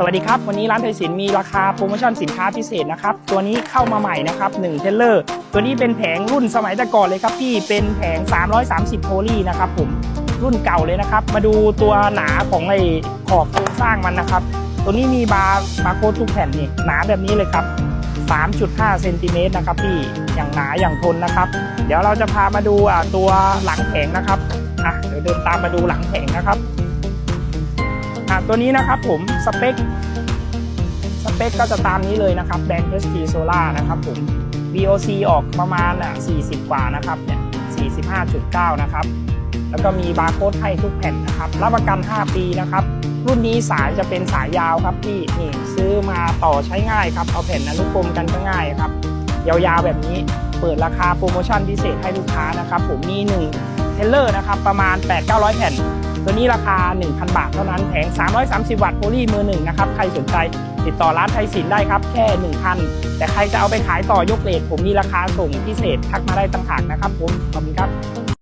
สวัสดีครับ วันนี้ร้านไทยสินมีราคาโปรโมชั่นสินค้าพิเศษนะครับ ตัวนี้เข้ามาใหม่นะครับ1เทเลอร์ ตัวนี้เป็นแผงรุ่นสมัยแต่ก่อนเลยครับพี่ เป็นแผง 330 โพลีนะครับผม รุ่นเก่าเลยนะครับ มาดูตัวหนาของไอ้ขอบโครงสร้างมันนะครับ ตัวนี้มีบาร์บาร์โค้ดทุกแผ่นนี่ หนาแบบนี้เลยครับ 3.5 เซนติเมตรนะครับพี่ อย่างหนาอย่างทนนะครับ เดี๋ยวเราจะพามาดูอะตัวหลังแผงนะครับ อะ เดี๋ยวเดินตามมาดูหลังแผงนะครับ ตัวนี้นะครับผมสเปคสเปคก็จะตามนี้เลยนะครับแบรนด์ ST Solar นะครับผม VOC ออกประมาณอะ40 กว่านะครับเนี่ย45.9 นะครับ แล้วก็มีบาร์โค้ดให้ทุกแผ่นนะครับ รับประกัน 5 ปีนะครับ รุ่นนี้สายจะเป็นสายยาวครับที่นี่ซื้อมาต่อใช้ง่ายครับ เอาแผ่นอนุกรมกันก็ง่ายครับ ยาวๆแบบนี้เปิดราคาโปรโมชั่นพิเศษให้ลูกค้านะครับ ผมมี1เทเลอร์นะครับ ประมาณ 8-900 แผ่น ตัวนี้ราคา 1,000 บาทเท่านั้นแผง 330 วัตต์โพลีมือหนึ่งนะครับใครสนใจติดต่อร้านไทยสินได้ครับแค่ 1,000 แต่ใครจะเอาไปขายต่อยกเลทผมมีราคาส่งพิเศษทักมาได้ต่างหากนะครับผมขอบคุณครับ